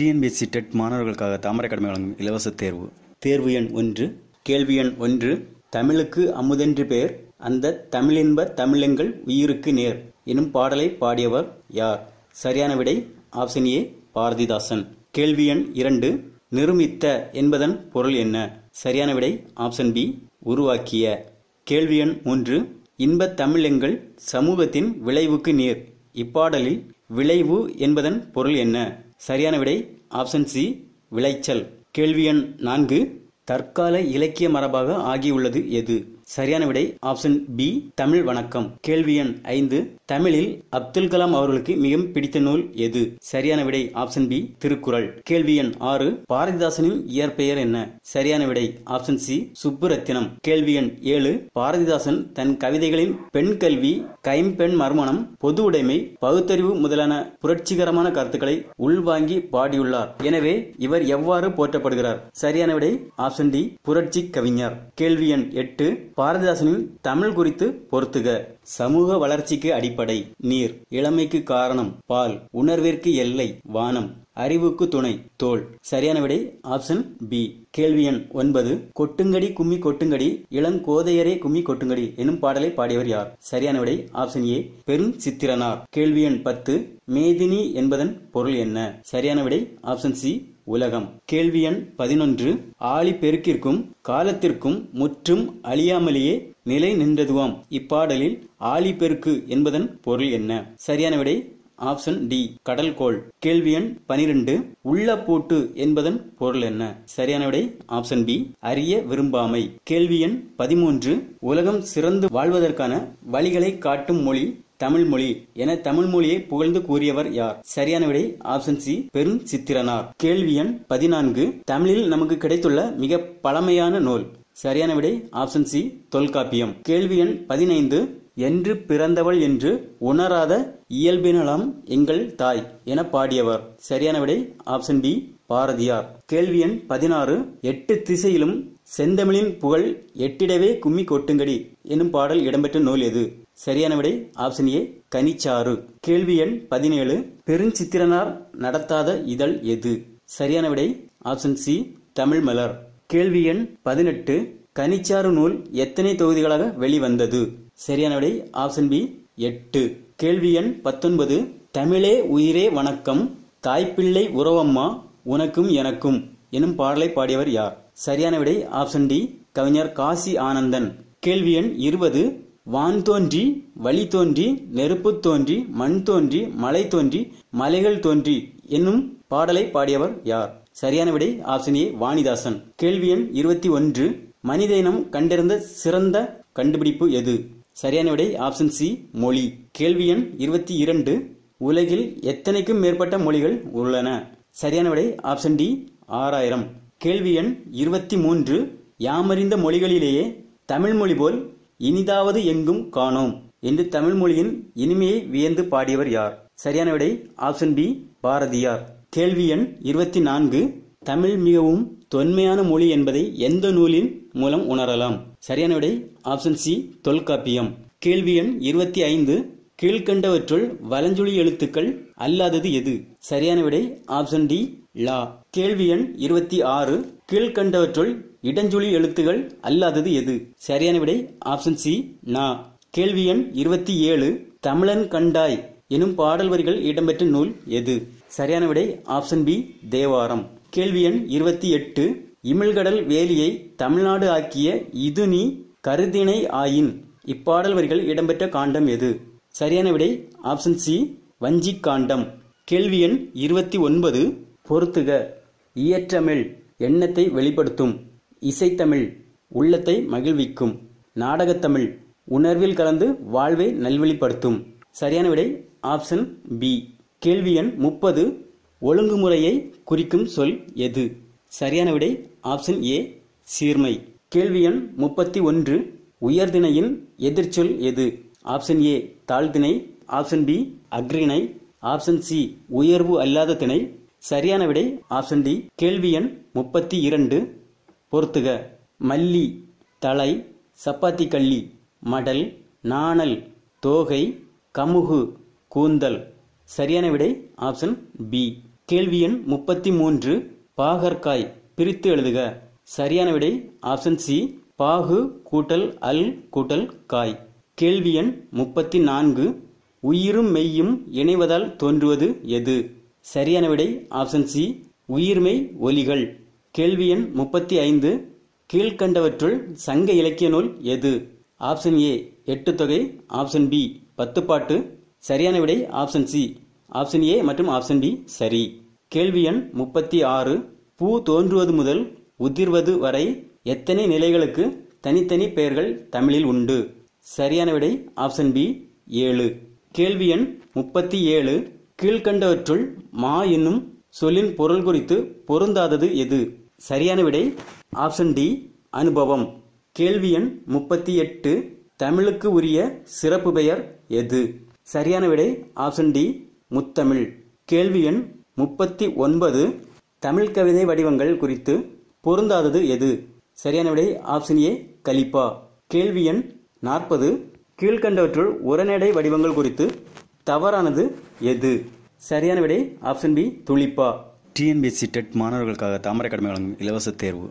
TNPSC TET மாணவர்களுக்காக தாமரை கடமை வழங்கும் இலவச தேர்வு. தேர்வு எண் ஒன்று கேள்வி எண் ஒன்று தமிழுக்கு அமுதென்று பெயர் அந்த தமிழின்ப தமிழெங்கள் உயிருக்கு நேர் எனும் பாடலை பாடியவர் யார்? சரியான விடை ஆப்ஷன் ஏ பாரதிதாசன். கேள்வி எண் இரண்டு நிருமித்த என்பதன் பொருள் என்ன? சரியான விடை ஆப்ஷன் பி உருவாக்கிய. கேள்வி எண் மூன்று இன்ப தமிழெங்கள் சமூகத்தின் விளைவுக்கு நேர் இப்பாடலில் விளைவு என்பதன் பொருள் என்ன? சரியான விடை ஆப்ஷன் சி விளைச்சல். கேள்வி எண் நான்கு தற்கால இலக்கிய மரபாக ஆகியுள்ளது எது? சரியான விடை ஆப்ஷன் பி தமிழ் வணக்கம். கேள்வி எண் ஐந்து தமிழில் அப்துல் கலாம் அவர்களுக்கு மிகவும் பிடித்த நூல் எது? சரியான விடை ஆப்ஷன் பி திருக்குறள். கேள்வி எண் ஆறு பாரதிதாசனின் இயற்பெயர் என்ன? சரியான விடை ஆப்ஷன் சி சுப்புரத்தினம். கேள்வி எண் ஏழு பாரதிதாசன் தன் கவிதைகளின் பெண் கல்வி கைம்பெண் மர்மணம் பொது உடைமை பகுத்தறிவு முதலான புரட்சிகரமான கருத்துக்களை உள்வாங்கி பாடியுள்ளார். எனவே இவர் எவ்வாறு போற்றப்படுகிறார்? சரியான விடை ஆப்ஷன் டி புரட்சி கவிஞர். கேள்வி எண் எட்டு பாரதிதாசனின் தமிழ் குறித்து பொறுத்துக. சமூக வளர்ச்சிக்கு அடிப்படை. நீர் இளமைக்கு காரணம். பால் உணர்விற்கு எல்லை. வானம் அறிவுக்கு துணை. தோல் சரியான விடை ஆப்ஷன் பி கேள்வி எண் ஒன்பது. கொட்டுங்கடி கும்மி கொட்டுங்கடி இளங்கோதையரே கும்மி கொட்டுங்கடி எனும் பாடலை பாடியவர் யார்? சரியான விடை ஆப்ஷன் ஏ பெரும் சித்திரனார். கேள்வி எண் பத்து. மேதினி என்பதன் பொருள் என்ன? சரியான விடை ஆப்ஷன் சி உலகம். கேள்வி எண் பதினொன்று. ஆழி பெருக்கிற்கும் காலத்திற்கும் முற்றும் அழியாமலேயே நிலை நின்றதுவாம். இப்பாடலில் ஆழி பெருக்கு என்பதன் பொருள் என்ன? சரியான விடை ஆப்ஷன் டி கடல்கோள். கேள்வி எண் பனிரெண்டு. உள்ள பூட்டு என்பதன் பொருள் என்ன? சரியான விடை ஆப்ஷன் பி அறிய விரும்பாமை. கேள்வி எண் பதிமூன்று. உலகம் சிறந்து வாழ்வதற்கான வழிகளை காட்டும் மொழி தமிழ் மொழி என தமிழ் மொழியை புகழ்ந்து கூறியவர் யார்? சரியான விடை ஆப்ஷன் சி பெரும் சித்திரனார். கேள்வி எண் பதினான்கு. தமிழில் நமக்கு கிடைத்துள்ள மிக பழமையான நூல். சரியான விடை ஆப்ஷன் சி தொல்காப்பியம். கேள்வி எண் பதினைந்து. என்று பிறந்தவள் என்று உணராத இயல்பினலாம் எங்கள் தாய் என பாடியவர். சரியான விடை ஆப்ஷன் பி பாரதியார். கேள்வி எண் பதினாறு. எட்டு திசையிலும் செந்தமிழின் புகழ் எட்டிடவே கும்மி கொட்டுங்கடி. எனும் பாடல் இடம்பெற்ற நூல் எது? சரியான விடை ஆப்ஷன் ஏ கனிச்சாறு. கேள்வி எண் பதினேழு. பெருஞ்சித்திரனார் நடத்தாத இதழ் எது? சரியான விடை ஆப்ஷன் சி தமிழ் மலர். கேள்வி எண் பதினெட்டு. கனிச்சாறு நூல் எத்தனை தொகுதிகளாக வெளிவந்தது? சரியான விடை ஆப்ஷன் பி எட்டு. கேள்வி எண் பத்தொன்பது. தமிழே உயிரே வணக்கம். தாய்ப்பிள்ளை உறவம்மா உனக்கும் எனக்கும். எனும் பாடலை பாடியவர் யார்? சரியான விடை ஆப்ஷன் டி கவிஞர் காசி ஆனந்தன். கேள்வி எண் இருபது. வான் தோன்றி வழி தோன்றி நெருப்பு தோன்றி மண் தோன்றி மலை தோன்றி மலைகள் தோன்றி என்னும் பாடலை பாடியவர் யார்? சரியான விடை ஆப்ஷன் ஏ வாணிதாசன். கேள்வி எண் இருபத்தி ஒன்று. மனித இனம் கண்டிருந்த சிறந்த கண்டுபிடிப்பு எது? சரியான விடை ஆப்ஷன் சி மொழி. கேள்வி எண் இருபத்தி இரண்டு. உலகில் எத்தனைக்கும் மேற்பட்ட மொழிகள் உள்ளன? சரியான விடை ஆப்ஷன் டி ஆறாயிரம். கேள்வி எண் இருபத்தி மூன்று. யாமறிந்த மொழிகளிலேயே தமிழ்மொழி போல் இனிதாவது எங்கும் காணோம் என்று தமிழ்மொழியின் இனிமையை வியந்து பாடியவர் யார்? சரியான விடை ஆப்ஷன் பி பாரதியார். கேள்வி எண் இருபத்தி நான்கு தமிழ் மிகவும் தொன்மையான மொழி என்பதை எந்த நூலின் மூலம் உணரலாம்? சரியான விடை ஆப்ஷன் சி தொல்காப்பியம். கேள்வி எண் இருபத்தி ஐந்து கீழ்கண்டவற்றுள் வலஞ்சொலி எழுத்துக்கள் அல்லாதது எது? சரியான விடை ஆப்ஷன் டி லா. கேள்வி எண் இருபத்தி ஆறு. கீழ்கண்டவற்றுள் இடஞ்சுழி எழுத்துகள் அல்லாதது எது? சரியான விடை ஆப்ஷன் சி நா. கேள்வி எண் இருபத்தி ஏழு. தமிழன் கண்டாய் எனும் பாடல் வரிகள் இடம்பெற்ற நூல் எது? சரியான விடை ஆப்ஷன் பி தேவாரம். கேள்வி எண் இருபத்தி எட்டு. இமிழ்கடல் வேலியை தமிழ்நாடு ஆக்கிய இது நீ கருதினை ஆயின். இப்பாடல் வரிகள் இடம்பெற்ற காண்டம் எது? சரியான விடை ஆப்ஷன் சி வஞ்சி காண்டம் கேள்வி எண் இருபத்தி ஒன்பது. பொறுத்துக. இயற்றமிழ் எண்ணத்தை வெளிப்படுத்தும். இசைத்தமிழ் உள்ளத்தை மகிழ்விக்கும். நாடகத்தமிழ் உணர்வில் கலந்து வாழ்வை நல்வழிப்படுத்தும். சரியான விடை ஆப்ஷன் பி. கேள்வி எண் முப்பது. ஒழுங்குமுறையை குறிக்கும் சொல் எது? சரியான விடை ஆப்ஷன் ஏ சீர்மை. கேள்வி எண் முப்பத்தி ஒன்று. உயர்திணையின் எதிர்ச்சொல் எது? ஆப்ஷன் ஏ தாழ்திணை. ஆப்ஷன் பி அக்ரிணை ஆப்ஷன் சி உயர்வு அல்லாத திணை. சரியான விடை ஆப்ஷன் டி கேள்வி எண் முப்பத்தி இரண்டு. பொறுத்துக. மல்லி தலை சப்பாத்தி கள்ளி மடல் நாணல் தோகை கமுகு கூந்தல். சரியான விடை ஆப்ஷன் பி கேள்வி எண் முப்பத்தி மூன்று பாகற்காய் பிரித்து எழுதுக. சரியான விடை ஆப்ஷன் சி பாகு கூட்டல் அல் கூட்டல் காய். கேள்வி எண் முப்பத்தி நான்கு. உயிரும் மெய்யும் இணைவதால் தோன்றுவது எது? சரியான விடை ஆப்ஷன் சி உயிர்மை ஒலிகள். கேள்வி எண் முப்பத்தி ஐந்து. கீழ்கண்டவற்றுள் சங்க இலக்கிய நூல் எது? ஆப்ஷன் ஏ எட்டு தொகை. ஆப்ஷன் பி பத்து பாட்டு. சரியான விடை ஆப்ஷன் சி ஆப்ஷன் ஏ மற்றும் ஆப்ஷன் பி சரி. கேள்வி எண் முப்பத்தி ஆறு. பூ தோன்றுவது முதல் உதிர்வது வரை எத்தனை நிலைகளுக்கு தனித்தனி பெயர்கள் தமிழில் உண்டு? சரியான விடை ஆப்ஷன் பி ஏழு. கேள்வி எண் முப்பத்தி ஏழு. கீழ்கண்டவற்றுள் மா என்னும் சொல்லின் பொருள் குறித்து பொருந்தாதது எது? சரியான விடை ஆப்ஷன் டி அனுபவம். கேள்வி எண் முப்பத்தி எட்டு தமிழுக்கு உரிய சிறப்பு பெயர் எது? சரியான விடை ஆப்ஷன் டி முத்தமிழ். கேள்வி எண் முப்பத்தி ஒன்பது தமிழ் கவிதை வடிவங்கள் குறித்து பொருந்தாதது எது? சரியான விடை ஆப்ஷன் ஏ கலிப்பா. கேள்வி எண் நாற்பது கீழ்கண்டவற்றுள் உரநடை வடிவங்கள் குறித்து தவறானது எது? சரியான விடை ஆப்ஷன் பி துளிப்பா. டிஎன்பிஎஸ்சி டெட் மாணவர்களுக்காக தாமரை கடமை வழங்கும் இலவச தேர்வு.